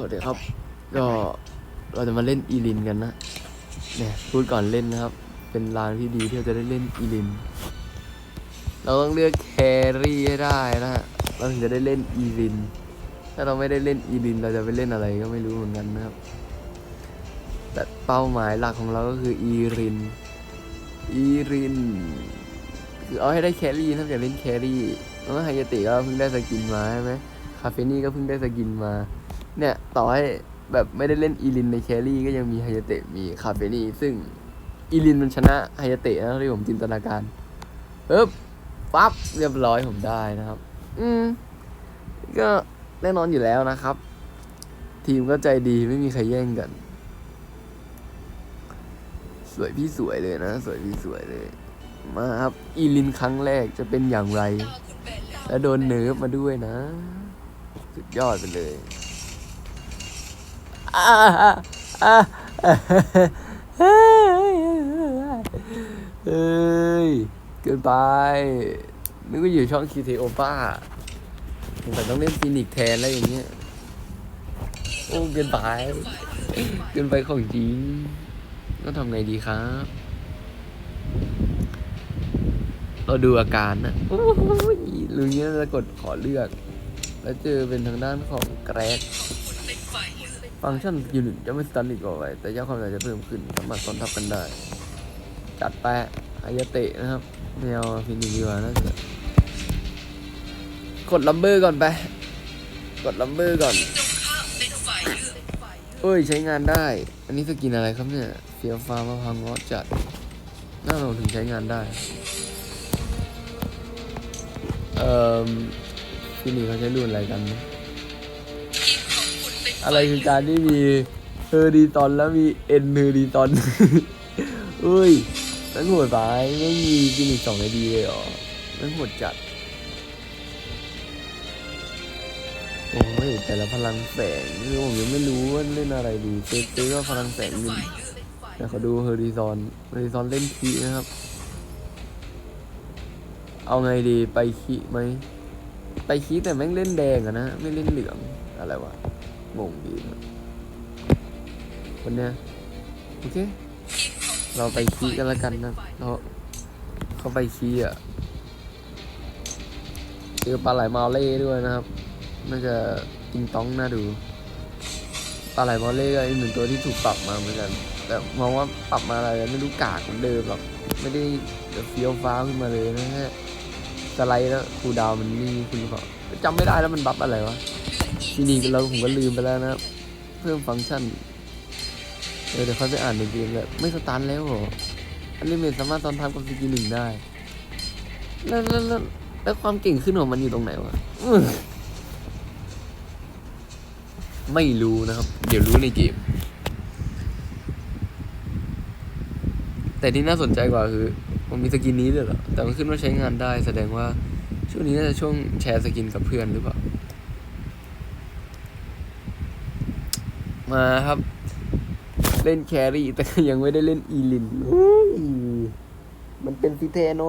สวัสดีครับ ก็เราจะมาเล่นอีลินกันนะเนี่ยพูดก่อนเล่นนะครับ เป็นรางที่ดีที่เราจะได้เล่นอีลิน เราต้องเลือกแครี่ให้ได้นะฮะเราถึงจะได้เล่นอีลิน ถ้าเราไม่ได้เล่นอีลิน เราจะไปเล่นอะไรก็ไม่รู้เหมือนกันนะครับ แต่เป้าหมายหลักของเราก็คืออีริน อีรินคือเอาให้ได้แครี่ถ้าอยากเล่นแครี่แล้วไฮยตะก็เพิ่งได้สกินมาใช่ไหมคาเฟนี่ก็เพิ่งได้สกินมา เนี่ย ต่อให้แบบไม่ได้เล่นอีลินในแครี่ก็ยังมีไฮยาเตะมีคาเฟนี่ ซึ่งอีลินมันชนะไฮยาเตะนะที่ผมจินตนาการปึ๊บปั๊บเรียบร้อยผมได้นะครับ อืม ก็แน่นอนอยู่แล้วนะครับ ทีมก็ใจดีไม่มีใครแย่งกัน สวยพี่สวยเลยนะ สวยพี่สวยเลย มาครับ อีลินครั้งแรกจะเป็นอย่างไร และโดนเนิร์ฟมาด้วยนะ สุดยอดไปเลย เฮ้ย เกินไปนึกว่าอยู่ช่องคีเทโอป้าแต่ต้องเล่นฟินิกแทนแล้วอย่างเงี้ย โอ้เกินไป เกินไปของจริงต้องทำไงดีครับ เราดูอาการนะโอ้ยหรือเงี้ยจะกดขอเลือก แล้วเจอเป็นทางด้านของแกรก ฟังก์ชันยูนิตจะไม่สตันอีกต่อไปแต่ยอดความเร็วจะเพิ่มขึ้นสามารถซ้อนทับกันได้ จัดไปอายเตะนะครับแนวฟินิกดีกว่าน่าจะกดลัมเบอร์ก่อนไป กดลัมเบอร์ก่อนเอ้ยใช้งานได้ อันนี้สกินอะไรครับเนี่ยเฟียฟ้ามะพังงอจัดน่าเราถึงใช้งานได้เอ่อที่นี่เขาใช้รุ่นอะไรกันนะ อะไรคือการที่มีเฮอร์ดีตอนแล้วมีเอ็นเฮอร์ดีตอนเอ้ยนั่นโหดไปไม่มีฟินิกสองไอดีเลยเหรอนั่นโหดจัด โอ้ยแต่ละพลังแสงคือผมยังไม่รู้ว่าเล่นอะไรดีเจ๊ๆว่าพลังแสงอยู่แต่เขาดูเฮอร์ดิซอนเฮอร์ดิซอนเล่นคีนะครับ เอาไงดีไปคีไหม ไปคีแต่แม่งเล่นแดงอะนะ ไม่เล่นเหลืองอะไรวะ งงดีนะคนนี้โอเค เราไปคีกันแล้วกันนะเราเขาไปคีอะเจอปลาไหลมาเล่ด้วยนะครับ น่าจะติงต้องน่าดูปลาไหลมอลเล่ก็อีกหนึ่งตัวที่ถูกปรับมาเหมือนกัน แต่มองว่าปรับมาอะไรไม่รู้กากเหมือนเดิมหรอกไม่ได้เฟี้ยวฟ้าขึ้นมาเลยนะฮะสไลด์แล้วคูดาวมันนี่คุณหรือเปล่าจำไม่ได้แล้วมันบัฟอะไรวะ ทีนี้เราผมก็ลืมไปแล้วนะ เพิ่มฟังก์ชัน เออเดี๋ยวค่อยไปอ่านในเกมแบบไม่สตาร์ทแล้วเหรออันนี้เมนสามารถตอนทำกับสกิลหนึ่งได้แล้วแล้วแล้วแล้วความเก่งขึ้นของมันอยู่ตรงไหนวะไม่รู้นะครับ เดี๋ยวรู้ในเกม แต่ที่น่าสนใจกว่าคือ มันมีสกินนี้ด้วยเหรอ แต่มันขึ้นว่าใช้งานได้ แสดงว่าช่วงนี้น่าจะช่วงแชร์สกินกับเพื่อนหรือเปล่า มาครับ เล่นแครี่แต่ก็ยังไม่ได้เล่นอีลินอุ้ยมันเป็นฟิเทโน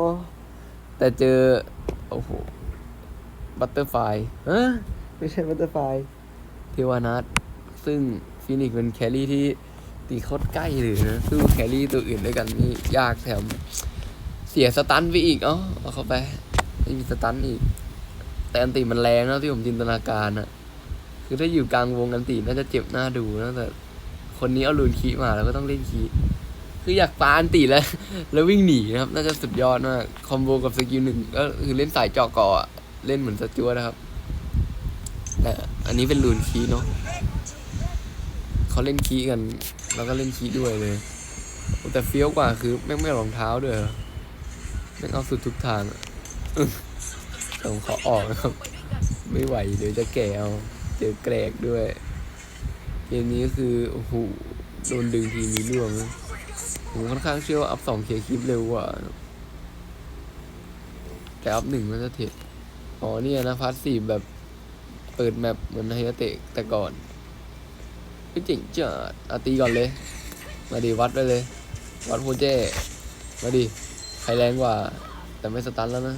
แต่เจอ โอ้โห บัตเตอร์ไฟฮะไม่ใช่บัตเตอร์ไฟเทวานัทซึ่งฟินิกซ์เป็นแครี่ที่ตีโคตรใกล้เลยนะสู้แครี่ตัวอื่นด้วยกันนี่ยากแถม เสียสตันไปอีก เอ้าเอาเข้าไปไม่มีสตันอีก แต่อันติมันแรงนะที่ผมจินตนาการอะ คือถ้าอยู่กลางวงอันติน่าจะเจ็บหน้าดูนะแต่คนนี้เอาลูนคีมาแล้วก็ต้องเล่นคีคืออยากปาอันติแล้ว แล้ววิ่งหนีนะครับ น่าจะสุดยอดมากคอมโบกับสกิลหนึ่งก็คือเล่นสายเจาะเกาะอเล่นเหมือนสจวนะครับแต่อันนี้เป็นลูนคีเนาะเขาเล่นคีกัน แล้วก็เล่นคีด้วยเลย แต่เฟี้ยวกว่าคือแม่งไม่รองเท้าด้วยเหรอแม่งเอาสุดทุกทางอะอึ้งแต่ผมขอออกนะครับ ไม่ไหวเดี๋ยวจะแก่เอา เจอแกรกด้วย เกมนี้ก็คือ โอ้โห โดนดึงทีมีร่วงผมค่อนข้างเชื่อว่าอัพสองเคคลิปเร็วกว่า แต่อัพหนึ่งมันจะเทรดอ๋อเนี่ยนะพาร์ทสี่แบบเปิดแมปเหมือนไฮยเตะแต่ก่อนพี่เจ๋งจัดอาตีก่อนเลย มาดิวัดไปเลย วัดโพเจมาดิใครแรงกว่า แต่ไม่สตันแล้วนะ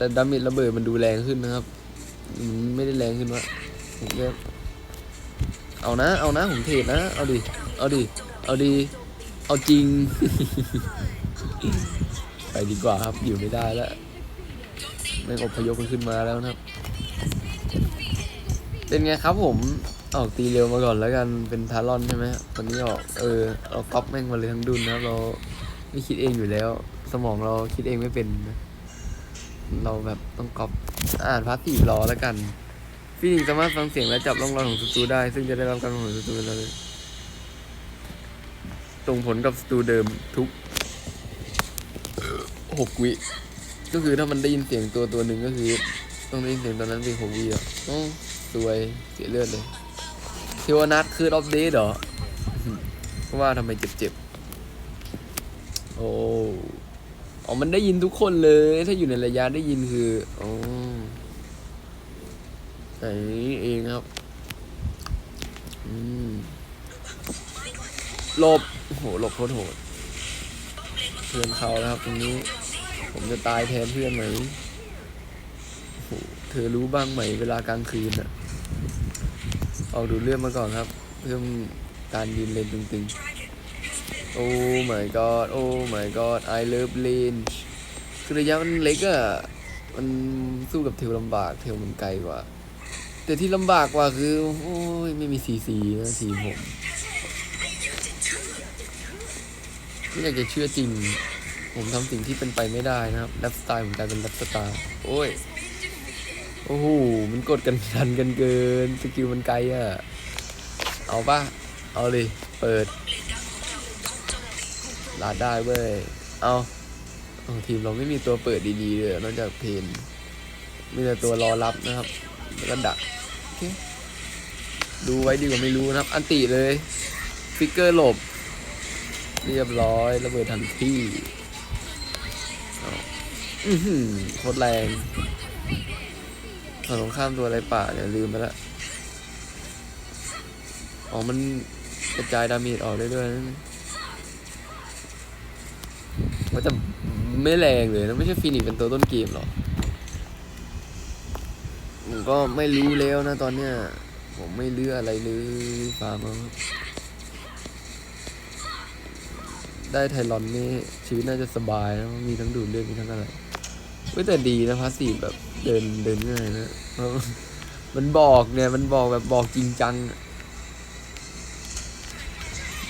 แต่ดาเมจระเบิดมันดูแรงขึ้นนะครับมันไม่ได้แรงขึ้นวะผมก็เอานะ เอานะ ผมเทรดนะ เอาดิ เอาดิ เอาดิ เอาจริง ไปดีกว่าครับ อยู่ไม่ได้แล้วแม่งอพยพมันขึ้นมาแล้วนะครับ เป็นไงครับผมออกตีเร็วมาก่อนแล้วกัน เป็นทารอนใช่ไหมวันนี้ออกเออเราก๊อปแม่งมาเลยทั้งดุนนะเราไม่คิดเองอยู่แล้ว สมองเราคิดเองไม่เป็นนะ เราแบบต้องก๊อปอ่านพาสซีฟรอแล้วกันฟีนิกสามารถฟังเสียงและจับร่องรอยของศัตรูได้ ซึ่งจะได้รับการของศัตรูเลยส่งผลกับศัตรูเดิมทุกหกวิก็คือถ้ามันได้ยินเสียงตัวตัวหนึ่งก็คือ ต้องได้ยินเสียงตอนนั้นเป็นหกวิอะโอ้สวยเสียเลือดเลยเทวนัทคือออฟเดตเหรอเพราะว่าทำไมเจ็บๆโอ้ อ๋อ มันได้ยินทุกคนเลย ถ้าอยู่ในระยะได้ยินคือ อ๋อไหนเองครับ อืมหลบโหหลบโคตรโหด เพื่อนเขาแล้วครับตรงนี้ ผมจะตายแทนเพื่อนไหมโหเธอรู้บ้างไหมเวลากลางคืนอะเอาดูเรื่องมาก่อนครับเพื่อการยืนเลนตึงๆ โอ้ my god โอ้ my god I love range คือระยะมันเล็กอะมันสู้กับเทลลำบากเทลมันไกลกว่า แต่ที่ลำบากกว่าคือ โอ้ยไม่มีซีซีนะทีมผมไม่อยากจะเชื่อจริง ผมทำสิ่งที่เป็นไปไม่ได้นะครับแรปสไตล์ผมกลายเป็นแรปสไตล์โอ้ย โอ้โห มันกดกันทันกันเกิน สกิลมันไกลอะเอาปะเอาเลย เปิด ลาดได้เว้ย เอาเอาทีมเราไม่มีตัวเปิดดีๆเลยนอกจากเพนมีแต่ตัวรอรับนะครับ แล้วก็ดักโอเคดูไว้ดีกว่าไม่รู้นะครับ อันติเลยฟิกเกอร์หลบ เรียบร้อยระเบิดทันทีอาอือหือโคตรแรงฝั่งตรงข้ามตัวอะไรป่าเนี่ยลืมไปละอ๋อ มันกระจายดาเมจออกได้ด้วยนะ ไม่แรงเลยนะไม่ใช่ฟินิกเป็นตัวต้นเกมหรอกผมก็ไม่รู้แล้วนะตอนเนี้ย ผมไม่เลืออะไรเลยฟาร์มเอาได้ไทรอนนี่ชีวิตน่าจะสบายนะมีทั้งดูดเลือดมีทั้งอะไรเว้แต่ดีนะพาสซีฟแบบเดินเดินง่ายนะเพราะมันบอกเนี่ยมันบอกแบบบอกจริงจังอะ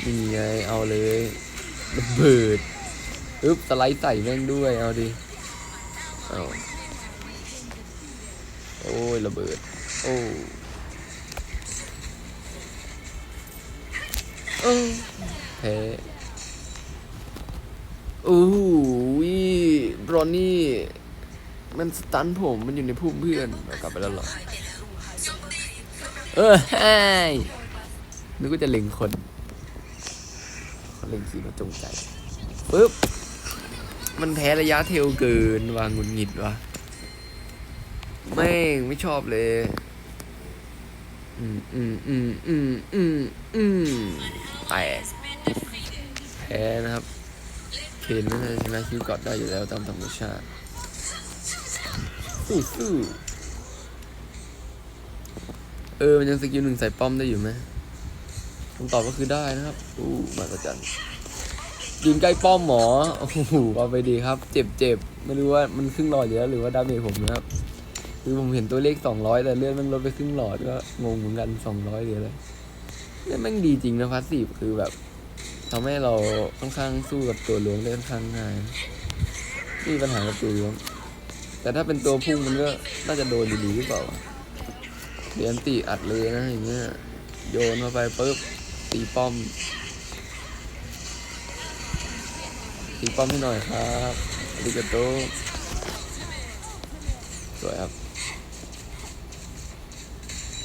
นี่ไงเอาเลยระเบิด อึ๊บสไลด์ใส่แม่งด้วย เอาดิเอาโอ้ย ระเบิด โอ้เอ้าแพ้โอ้โหรอนนี่ มันสตันผมมันอยู่ในพุ่มเพื่อนเอากลับไปแล้วเหรอ เออไฮนึกว่าจะเล็งคน เขาเล็งสีมาจงใจปึ๊บ มันแพ้ระยะเทลเกินวางงุนหงิดวะแม่ไม่ชอบเลย อืมอืมอืมอืมอืมอืมแตกแพ้นะครับ เคนน่าจะชนะคิวกอดได้อยู่แล้วตามธรรมชาติ สู้สู้เออ มันยังสกิลหนึ่งใส่ป้อมได้อยู่ไหมคำตอบก็คือได้นะครับ อู้มาประจัน ยืนใกล้ป้อมหมอโอ้โหเอาไปดีครับ เจ็บเจ็บไม่รู้ว่ามันครึ่งหลอดอยู่แล้วหรือว่าดาเมจผมนะครับคือผมเห็นตัวเลขสองร้อยแต่เลื่อนมันลดไปครึ่งหลอดก็งงเหมือนกันสองร้อยหรืออะไรเนี่ยแม่งดีจริงนะพาสซีฟคือแบบทำให้เราค่อนข้างสู้กับตัวล้วงได้ค่อนข้างง่ายมีปัญหากับตัวล้วงแต่ถ้าเป็นตัวพุ่งมันก็น่าจะโดนดีๆหรือเปล่าเดียนตีอัดเลยนะอย่างเงี้ยโยนมาไปปุ๊บตีป้อม ตีป้อมให้หน่อยครับอาริกาโตสวยครับ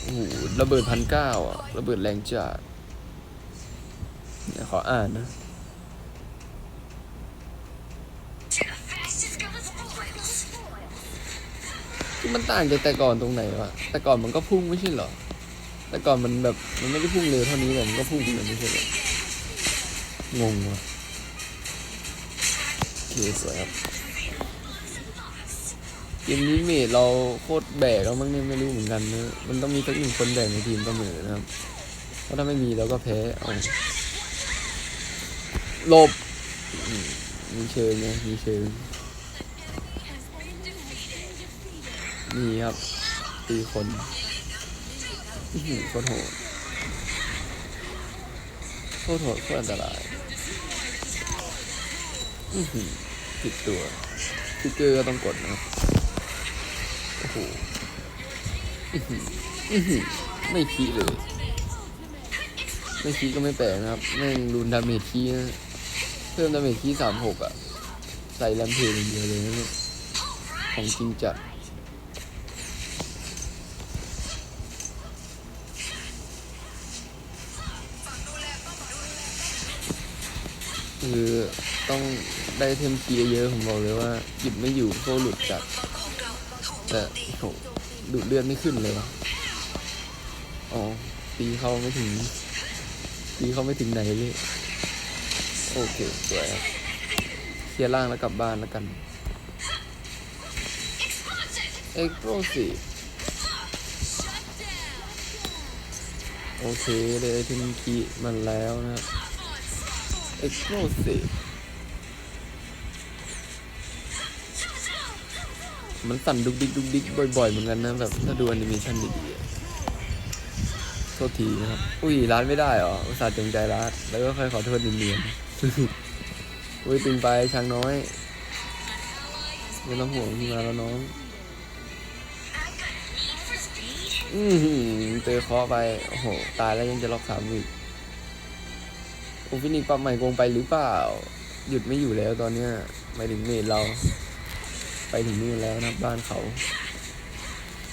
โอ้โหระเบิดพันเก้าอะ ระเบิดแรงจัดเดี๋ยขออ่านนะที่มันต่างจากแต่ก่อนตรงไหนวะ แต่ก่อนมันก็พุ่งไม่ใช่เหรอ แต่ก่อนมันแบบมันไม่ได้พุ่งเร็วเท่านี้แต่มันก็พุ่งเลยไม่ใช่เหรองงว่ะ เคสวยครับเกมนี้เมดเราโคตรแบกแล้วมั้งเนี่ยไม่รู้เหมือนกันนะมันต้องมีสักหนึ่งคนแบกในทีมเสมอนะครับเพราะถ้าไม่มีเราก็แพ้เอาหลบมีเชิงไงมีเชิงนี่ครับตีคนโคตรโหดโคตรโหดโคตรอันตรายอื้อหือ ผิดตัวสติ๊กเกอร์ก็ต้องกดนะครับโอ้โหอื้อหืออื้อหือไม่คีเลย ไม่คีก็ไม่แปลกนะครับแม่งรุนดาเมจคีนะเพิ่มดาเมจคีสามหกอะ ใส่แรมเพลย่างเยอะเลยนะเนี่ยของจริงจัด คือต้องได้เทมคีเยอะๆผมบอกเลยว่าหยิบไม่อยู่โซ่หลุดจัดแต่โหดูดเลือดไม่ขึ้นเลยอ๋อตีเขาไม่ถึงตีเขาไม่ถึงไหนเลย โอเคสวยครับเคลียร์ล่างแล้วกลับบ้านแล้วกันเอ็กโปรสิโอเคเลยเทมคีมันแล้วนะ ครับเอ็กโปรสิมันสั่นดุกดิกดุกดิกบ่อยๆเหมือนกันนะแบบถ้าดูแอนิเมชันดีๆโทษทีนะครับ อุ้ยร้านไม่ได้เหรอ อุตส่าห์เต็มใจร้านแล้วก็ค่อยขอโทษนินเนียนอุ้ยตึงไปช้างน้อยไม่ต้องห่วงที่มาแล้วน้องอือหือเจอเคาะไป โอ้โห ตายแล้วยังจะล็อกสามอีก โอฟินิกซ์ปรับใหม่โกงไปหรือเปล่า หยุดไม่อยู่แล้วตอนเนี้ยหมายถึงเมดเรา ไปถึงนี่แล้วนะบ้านเขา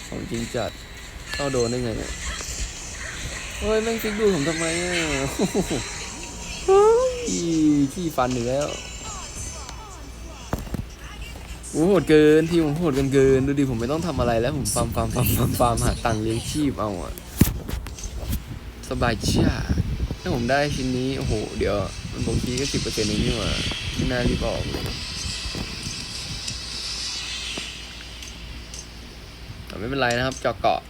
ของจริงจัดเข้าโดนได้ไงเนี่ยเฮ้ยแม่งฟิกดูผมทำไมอะเฮ้ยขี้ฟันอยู่แล้วโอ้โหดเกินที่ผมโหดกันเกิน ดูดิผมไม่ต้องทำอะไรแล้ว ผมฟาร์มฟาร์มฟาร์มฟาร์มหาตังค์เลี้ยงชีพเอาอะสบายจ้า ถ้าผมได้ชิ้นนี้ โอ้โห เดี๋ยว มันบอกทีก็สิบเปอร์เซ็นต์เองนี่หว่าไม่น่ารีบออกเลยแต่ไม่เป็นไรนะครับเจาะเกาะ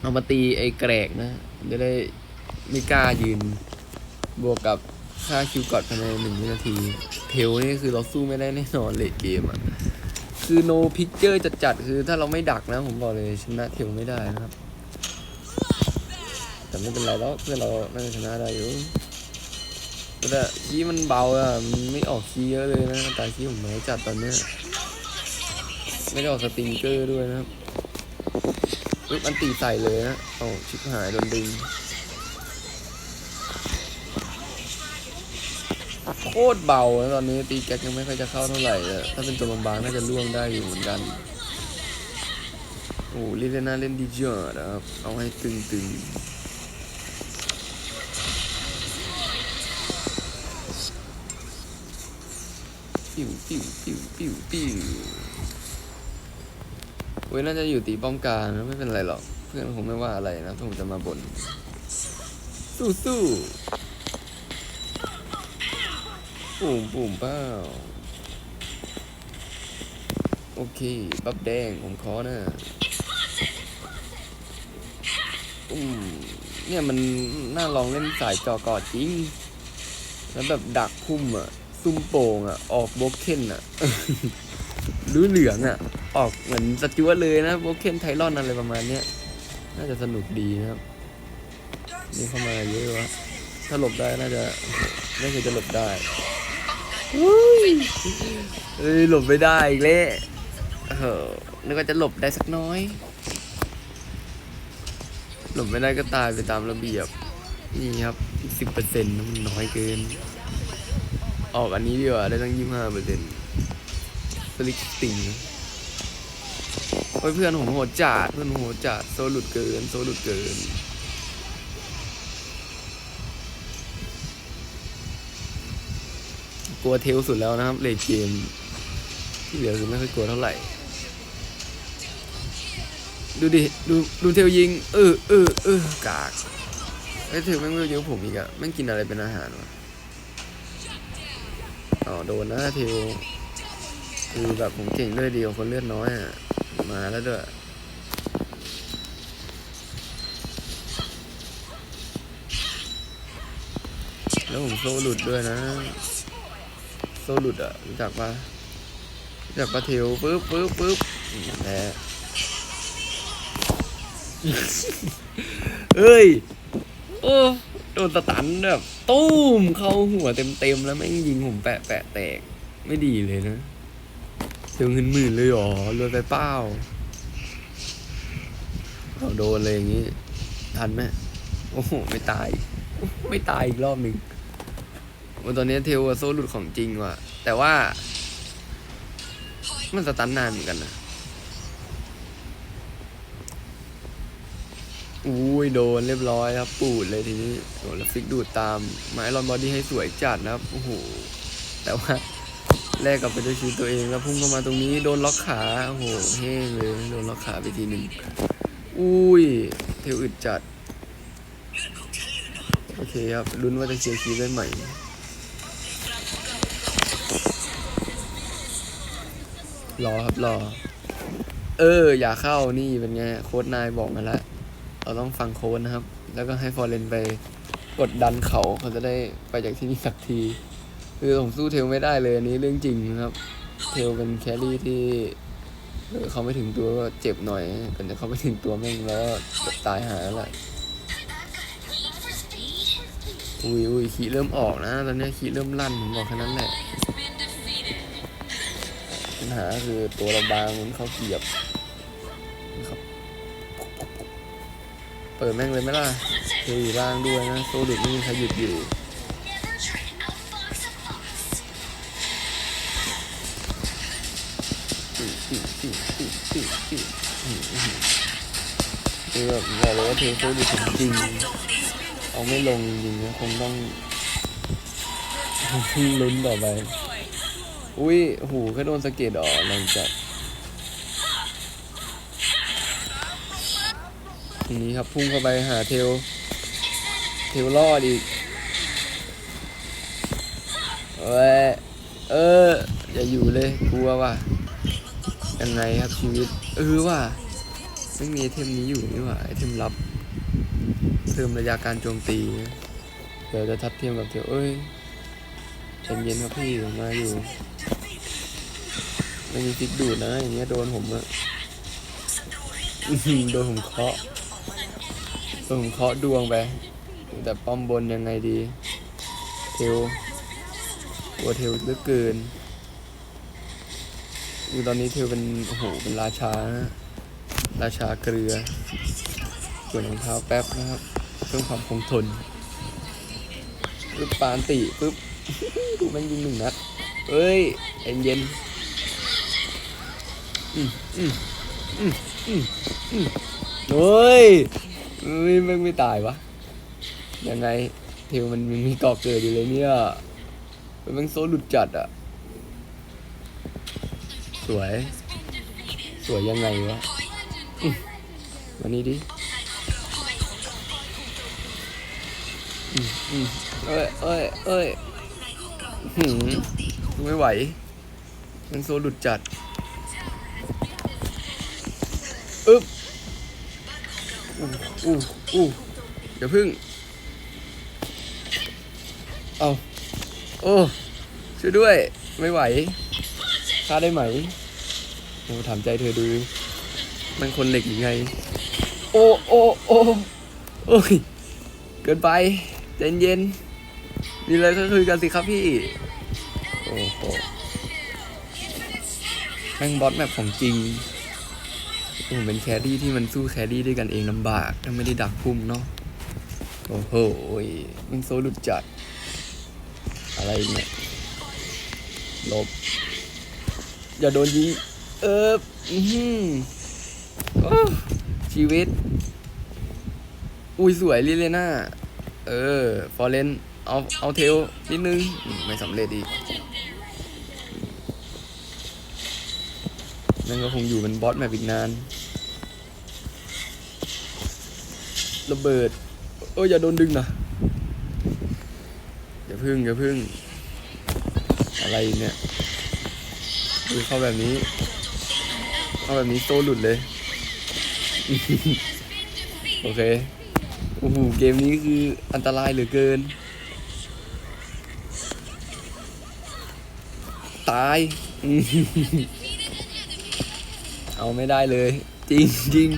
เอามาตีไอ้แกรกนะ จะได้ไม่กล้ายืน บวกกับค่าคิวกอดภายในหนึ่งวินาทีเทลนี่คือเราสู้ไม่ได้แน่นอนเลทเกมอะ คือโนพิกเจอร์จัดๆ คือถ้าเราไม่ดักนะ ผมบอกเลยชนะเทลไม่ได้นะครับ แต่ไม่เป็นไรแล้วเพื่อนเราน่าจะชนะได้อยู่แต่คีย์มันเบาอะมันไม่ออกคีย์เยอะเลยนะแต่คีย์ผมน้อยจัดตอนเนี้ยไม่ได้ออกสติงเกอร์ด้วยนะครับปึ๊บอันตีใส่เลยนะโอ้าชิบหายโดนดึงโคตรเบานะตอนนี้ตีแก๊กยังไม่ค่อยจะเข้าเท่าไหร่เลยถ้าเป็นตัวบางๆน่าจะล่วงได้อยู่เหมือนกันโอ้ลิเลน่าเล่นดีเจอร์นะครับเอาให้ตึงๆ ปิ้วปิ้วปิ้วปิ้วปิ้วเว้ยน่าจะอยู่ตีป้อมกลางไม่เป็นไรหรอก เพื่อนคงไม่ว่าอะไรนะผมจะมาบน่นสู้สู้ปุ่มปุ่มเป้าโอเคบับแดงผมขอนะอืมเนี่ยมันน่าลองเล่นสายจอกอดจริง แล้วแบบดักพุ่มอะ ซุ่มโป่งอะออกโบกเคนอะรู้เหลืองอะออกเหมือนสจวตเลยนะโบเคนไทรอนอะไรประมาณเนี้ย น่าจะสนุกดีนะครับ นี่เข้ามาเยอะวะ ถ้าหลบได้น่าจะไม่เคยจะหลบได้อุ้ยเอ้ยหลบไม่ได้อีกแล้วเออนึกว่าจะหลบได้สักน้อย หลบไม่ได้ก็ตายไปตามระเบียบ นี่ครับสิบเปอร์เซ็นต์มันน้อยเกิน ออกอันนี้ดีกว่าได้ตั้งยี่ห้าเปอร์เซ็นต์สลิกติงโอ้ยเพื่อนผมโหดจัดเพื่อนผมโหดจัดโซหลุดเกิน โซหลุดเกิน กลัวเทลสุดแล้วนะครับเลดเกม ที่เหลือคือไม่ค่อยกลัวเท่าไหร่ ดูดิ ดูดูเทลยิง เออเออเออกากไอ้เทลแม่งเวลเยอะผมอีกอะแม่งกินอะไรเป็นอาหารวะ อ๋อโดนนะเทลคือแบบผมเก่งด้วยดีกว่าคนเลือดน้อยอะ มาแล้วด้วยแล้วผมโซ่หลุดด้วยนะ โซ่หลุดอะรู้จักปะรู้จักปะเทวปึ๊บปึ๊บปึ๊บแหละเอ้ย โอ้ โดนสตันแบบตุ้มเข้าหัวเต็มๆแล้วแม่งยิงผมแปะแปะแตก ไม่ดีเลยนะถึงเงินหมื่นเลยหรอรวยไปเป้าเอาโดนเลยอย่างงี้ ทันไหมโอ้โหไม่ตาย ไม่ตายอีกรอบหนึ่งวันตอนนี้เทลโซหลุดของจริงว่ะ แต่ว่า มันสตันนานเหมือนกันนะ อุ้ยโดนเรียบร้อยครับ ปูดเลยทีนี้โดนแล้วฟิกดูดตามไม้ลอนบอดี้ให้สวยจัดนะครับโอ้โหแต่ว่าแลกกับไปด้วยชีวิตตัวเองแล้วพุ่งเข้ามาตรงนี้โดนล็อกขาโอ้โหแห้งเลยโดนล็อกขาไปทีหนึ่งอุ้ยเทวอึดจัดโอเคครับลุ้นว่าจะเคลียร์คีได้ใหม่รอครับรอ เออ อย่าเข้านี่เป็นไง โค้ดนายบอกมาแล้ว เราต้องฟังโค้ดนะครับ แล้วก็ให้ฟอร์เรนไปกดดันเขาเขาจะได้ไปจากที่นี่สักที คือผมสู้เทลไม่ได้เลยอันนี้เรื่องจริงนะครับ เทลเป็นแครี่ที่เขาไม่ถึงตัวก็เจ็บหน่อยแต่เขาไม่ถึงตัวแม่งแล้วก็ตายหาแล้วแหละอุ้ยอุ้ยขีเริ่มออกนะตอนนี้ขีเริ่มลั่นผมบอกแค่นั้นแหละปัญหาคือตัวเราบางมันเขาเกียบ เปิดแม่งเลยไหมล่ะเทอยู่ล่างด้วยนะโซลิดไม่ใครหยุดอยู่คือแบบบอกเลยว่าเทโซลิดจริงเอาไม่ลงจริงๆนะคงต้องลุ้นต่อไป อุ้ยหูแค่โดนสะเก็ดอ๋อแรงจั ทีนี้ครับพุ่งเข้าไปหาเทล เทลรอดอีกเอ้ยเออ อย่าอยู่เลยกลัวว่ะยังไงครับชีวิตเออว่ะไม่มีไอเทมนี้อยู่นี่หว่าไอเทมลับเพิ่มระยะการโจมตีเดี๋ยวจะทัดเทียมกับเทลเอ้ยใจเย็นครับพี่ผมมาอยู่ไม่มีฟิกดูดนะอย่างเงี้ยโดนผมอะโดนผมเคาะ โดนผมเคาะดวงไป แต่ป้อมบนยังไงดี เทลตัวเทลเลือเกินคือตอนนี้เทลเป็นโอ้โหเป็นราชานะราชาเกลือส่วนรองเท้าแป๊บนะครับเพิ่มความคงทนปึ๊บปานติปึ๊บดูม่งยิงหนึ่งนัดเอ้ยเย็นเย็นอืมอืมอืมอืมอืมเฮ้ย เฮ้ยแม่ไม่ตายวะยังไงเทลมันมีก่อเกิดอยู่เลยเนี่ยมันแม่งโซหลุดจัดอะสวย สวยยังไงวะอืมมานี่ดิเอ้ยเอ้ยเอ้ยหืมไม่ไหว มันโซหลุดจัด อึ๊บ อู้อู้อู้อย่าพึ่ง เอาโอ้ ช่วยด้วย ไม่ไหวฆ่าได้ไหมโอ้ถามใจเธอดู มันคนเหล็กหรือไง โอ้โอ้โอ้โอ้ย เกินไปใจเย็นมีอะไรก็คุยกันสิครับพี่ โอ้โหแม่งบอสแมปของจริง ผมเป็นแครี่ที่มันสู้แครี่ด้วยกันเองลำบากถ้าไม่ได้ดักพุ่มเนาะโอ้โหมันโซลุดจัด อะไรเนี่ยลบ อย่าโดนยิงเอออือชีวิต อุ้ยสวยลิเลน่า เออ ฟอร์เรนเอา เอาเทลนิดนึง ไม่สำเร็จอีก นั่นก็คงอยู่เป็นบอสแมปอีกนานระเบิดเอออย่าโดนดึงนะอย่าพึ่งอย่าพึ่ง อะไรเนี่ยดคือเข้าแบบนี้ เข้าแบบนี้โซหลุดเลย โอเคโอ้โหเกมนี้คืออันตรายเหลือเกิน ตาย เอาไม่ได้เลย จริงจริง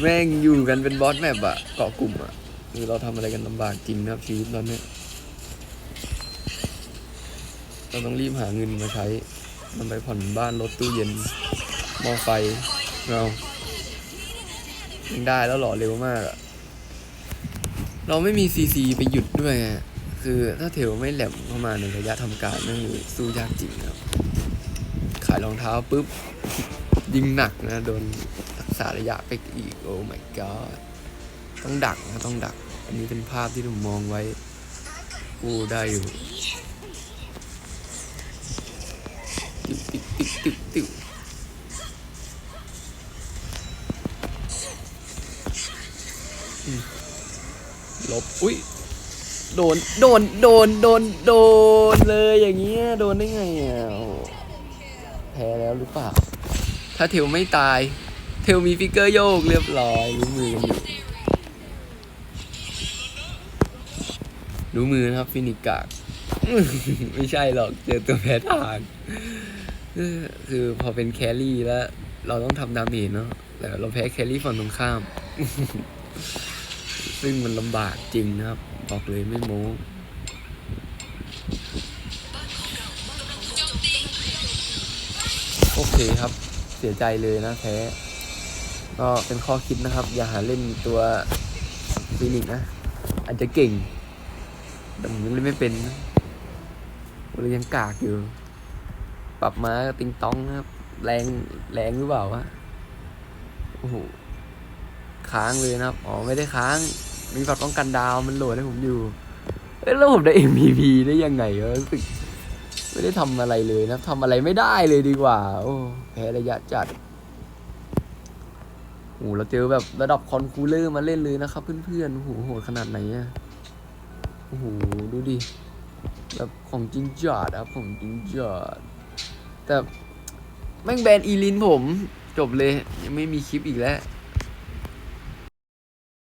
แม่งอยู่กันเป็นบอสแมปอะเกาะกลุ่มอะคือเราทำอะไรกันลำบากจริงนะครับชีวิตตอนเนี้ยเราต้องรีบหาเงินมาใช้มันไปผ่อนบ้านรถตู้เย็นหม้อไฟเรายังได้แล้วเหรอเร็วมากอะเราไม่มีซีซีไปหยุดด้วยคือถ้าเทลไม่แหลมเข้ามาในระยะทำการนั่นคือสู้ยากจริงครับ ขายรองเท้าปุ๊บ ยิงหนักนะ โดนรักษาระยะไปอีก โอ้ my god ต้องดักนะต้องดัก อันนี้เป็นภาพที่ผมมองไว้กูได้อยู่ติ๊กติ๊กติ๊กติ๊กติ๊กอืมลบ อุ้ยโดน โดน โดน โดน โดนเลยอย่างเงี้ย โดนได้ไงอะแพ้แล้วหรือเปล่า ถ้าเทลไม่ตาย เทลมีฟิกเกอร์โยกเรียบร้อยรู้มือกันอยู่รู้มือนะครับฟินิกกากไม่ใช่หรอกเจอตัวแพ้ทางคือพอเป็นแครี่แล้ว เราต้องทำดาเมจเนาะแต่เราแพ้แครี่ฝั่งตรงข้าม ซึ่งมันลำบากจริงนะครับ บอกเลยไม่โม้โอเคครับ เสียใจเลยนะแพ้ก็เป็นข้อคิดนะครับ อย่าหาเล่นตัวฟินิกนะ อาจจะเก่ง แต่ผมยังเล่นไม่เป็นผมยังกากอยู่ ปรับมาติงต้องนะครับ แรงแรงหรือเปล่าวะโอ้โหค้างเลยนะครับ อ๋อไม่ได้ค้าง มีฝัดป้องกันดาวมันโหลดให้ผมอยู่เอ้ยแล้วผมได้ MVP ได้ยังไงวะรู้สึก ไม่ได้ทำอะไรเลยนะทำอะไรไม่ได้เลยดีกว่า โอ้แพ้ระยะจัดโอ้เราเจอแบบระดับคอนคูลเลอร์มาเล่นเลยนะครับเพื่อนๆโอ้โหโหดขนาดไหนอะโอ้โหดูดิแบบของจริงจัดครับของจริงจัดแต่แม่งแบนอีลินผมจบเลย ยังไม่มีคลิปอีกแล้ว